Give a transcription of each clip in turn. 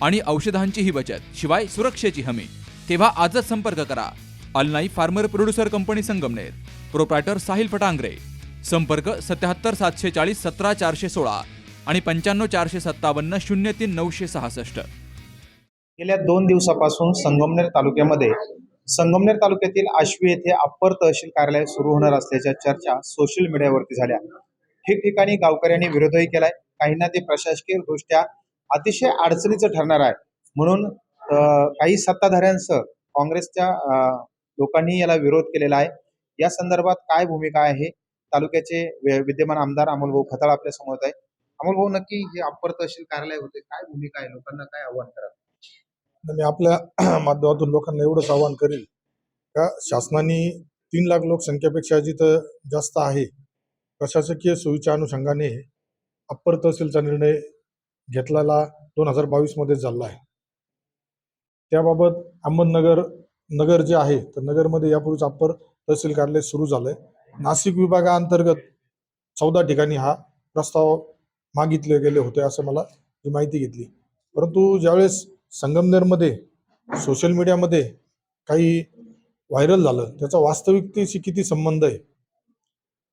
आणि औषधांचीही बचत शिवाय सुरक्षेची हमी. तेव्हा आजच संपर्क करा. अलनाई farmer producer company Sangamner. Proprietor Sahil Fatangare. संपर्क सत्याहत्तर सातशे चाळीस सतरा चारशे सोळा आणि पंच्याण्णव चारशे सत्तावन्न शून्य तीन नऊशे सहासष्ट. गेल्या दोन दिवसापासून संगमनेर तालुक्यामध्ये संगमनेर तालुक्यातील आश्वी येथे अप्पर तहसील कार्यालय सुरू होणार असल्याच्या चर्चा सोशल मीडियावरती झाल्या. ठिकठिकाणी गावकऱ्यांनी विरोधही केलाय. काहींना ते प्रशासकीय दृष्ट्या अतिशय अडचणीचं ठरणार आहे. म्हणून काही सत्ताधाऱ्यांसह काँग्रेसच्या लोकांनी याला विरोध केलेला आहे. या संदर्भात काय भूमिका आहे? तालुक्याचे विद्यमान आमदार अमोलभाऊ खताळ आपल्यासमोर आहे अमोलभाऊ नक्की हे अप्पर तहसील कार्यालय होते. काय भूमिका आहे? लोकांना काय आव्हान करा मी आपल्या माध्यमातून लोकांना एवढंच आवाहन करेल का? शासनाने तीन लाख लोकसंख्येपेक्षा जिथं जास्त आहे प्रशासकीय सोयीच्या अनुषंगाने अप्पर तहसीलचा निर्णय घेतलेला दोन हजार बावीसमध्ये झाला आहे. त्याबाबत अहमदनगर नगर जे आहे तर नगरमध्ये यापूर्वीच अप्पर तहसील कार्यालय सुरू झालंय. नाशिक विभागाअंतर्गत चौदा ठिकाणी हा प्रस्ताव मागितले गेले होते असं मला ही माहिती घेतली. परंतु ज्यावेळेस संगमनेरमध्ये सोशल मीडियामध्ये काही व्हायरल झालं त्याचा वास्तविकतेशी किती संबंध आहे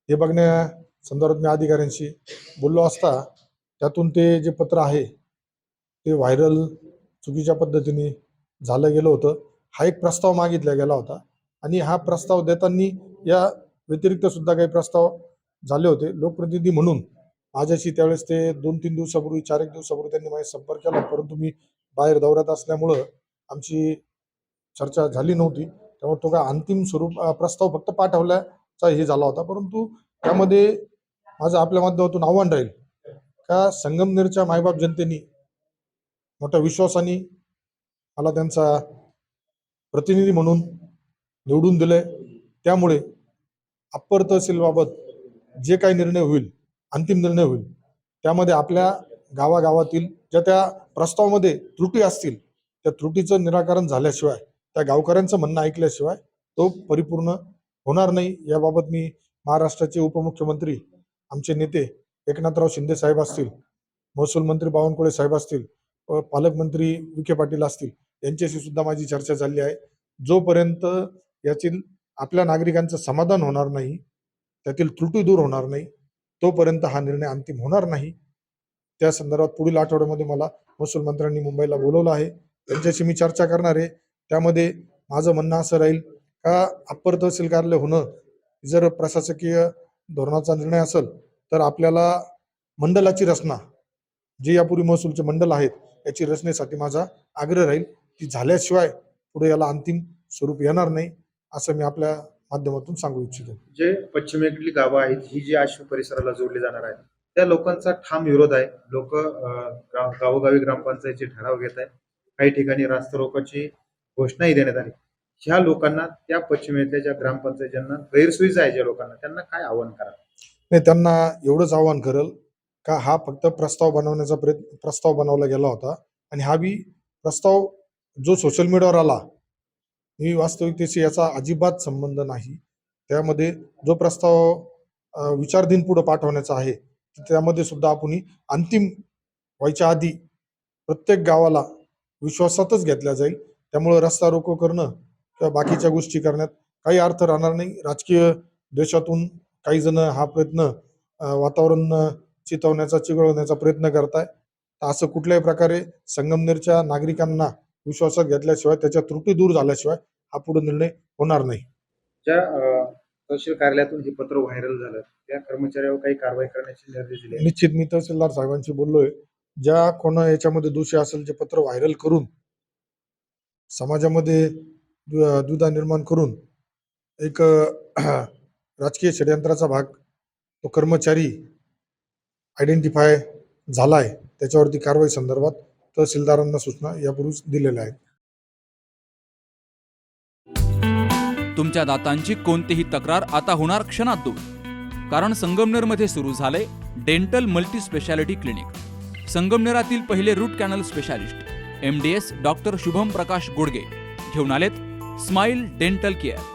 हे बघण्या संदर्भात मी अधिकाऱ्यांशी बोललो असता त्यातून ते जे पत्र आहे ते व्हायरल चुकीच्या पद्धतीने झालं गेलं होतं. हा एक प्रस्ताव मागितला गेला होता आणि हा प्रस्ताव देताना या व्यतिरिक्त सुद्धा काही प्रस्ताव झाले होते. लोकप्रतिनिधी म्हणून माझ्याशी त्यावेळेस ते दोन तीन दिवसापूर्वी चार एक दिवसापूर्वी त्यांनी माझ्या संपर्क केला परंतु मी बाहेर दौऱ्यात असल्यामुळं आमची चर्चा झाली नव्हती. त्यामुळे तो काय अंतिम स्वरूप प्रस्ताव फक्त पाठवल्याचा हे झाला होता. परंतु त्यामध्ये माझं आपल्या माध्यमातून आव्हान राहील. का संगमनेरच्या मायबाप जनतेनी मोठ्या विश्वासाने मला त्यांचा प्रतिनिधी म्हणून निवडून दिले त्यामुळे अप्पर तहसीलबाबत जे काही निर्णय होईल अंतिम निर्णय होईल त्यामध्ये आपल्या गावागावातील ज्या त्या प्रस्तावामध्ये त्रुटी असतील त्या त्रुटीचं निराकरण झाल्याशिवाय त्या गावकऱ्यांचं म्हणणं ऐकल्याशिवाय तो परिपूर्ण होणार नाही. याबाबत मी महाराष्ट्राचे उपमुख्यमंत्री आमचे नेते एकनाथराव शिंदे साहेब असतील महसूल मंत्री बावनकुळे साहेब असतील व पालकमंत्री विखे पाटील असतील यांच्याशी सुद्धा माझी चर्चा झाली आहे. जोपर्यंत याची आपल्या नागरिकांचं समाधान होणार नाही त्यातील त्रुटी दूर होणार नाही तोपर्यंत हा निर्णय अंतिम होणार नाही. त्या संदर्भात पुढील आठवड्यामध्ये मला महसूल मंत्र्यांनी मुंबईला बोलवलं आहे. त्यांच्याशी मी चर्चा करणार आहे. त्यामध्ये माझं म्हणणं असं राहील का अप्पर तहसील कार्यालय होणं जर प्रशासकीय धोरणाचा निर्णय असेल तर आपल्याला मंडलाची रचना जे यापूर्वी महसूलचे मंडल आहेत याची रचनेसाठी माझा आग्रह राहील ती झाल्याशिवाय पुढे याला अंतिम स्वरूप येणार नाही असं मी आपल्या माध्यमातून सांगू इच्छितो. जे पश्चिमेकडली गावं आहेत ही जी आश्व परिसराला जोडली जाणार आहेत त्या लोकांचा ठाम विरोध आहे. लोक गावोगावी ग्रामपंचायतीचे ठराव घेत आहेत. काही ठिकाणी रास्ता रोकोची घोषणाही देण्यात आली. ह्या लोकांना त्या पश्चिमेतल्या ज्या ग्रामपंचायतींना गैरसोयीचं आहे ज्या लोकांना त्यांना काय आव्हान करा नाही त्यांना एवढंच आव्हान करेल का हा फक्त प्रस्ताव बनवण्याचा प्रयत्न प्रस्ताव बनवला गेला होता. आणि हा बी प्रस्ताव जो सोशल मीडियावर आला ही वास्तविकतेशी याचा अजिबात संबंध नाही. त्यामध्ये जो प्रस्ताव विचारधीन पुढे पाठवण्याचा आहे त्यामध्ये सुद्धा आपण अंतिम व्हायच्या आधी प्रत्येक गावाला विश्वासातच घेतल्या जाईल. त्यामुळे रस्ता रोको करणं किंवा बाकीच्या गोष्टी करण्यात काही अर्थ राहणार नाही. राजकीय देशातून काही जण हा प्रयत्न वातावरण चितवण्याचा चिघळवण्याचा प्रयत्न करताय. तर असं कुठल्याही प्रकारे संगमनेरच्या नागरिकांना विश्वासात घेतल्याशिवाय त्याच्या त्रुटी दूर झाल्याशिवाय हा पुढे निर्णय होणार नाही. ज्या तहसील कार्यालयातून हे पत्र व्हायरल झालं त्या कर्मचाऱ्यावर काही कारवाई करण्याचे निर्देश दिले. निश्चित मी तहसीलदार साहेबांशी बोललोय. ज्या कोणा याच्यामध्ये दोषी असेल जे पत्र व्हायरल करून समाजामध्ये दु- दुधा निर्माण करून एक राजकीय षड्यंत्राचा भाग तो कर्मचारी आयडेंटिफाय झाला आहे त्याच्यावरती कारवाई संदर्भात तहसीलदारांना सूचना यापूर्वीच दिलेल्या आहेत. तुमच्या दातांची कोणतीही तक्रार आता होणार क्षणात दूर. कारण संगमनेरमध्ये सुरू झाले डेंटल मल्टी स्पेशालिटी क्लिनिक. संगमनेरातील पहिले root canal specialist M D S doctor Shubham Prakash Godge घेऊन आलेत स्माईल डेंटल केअर.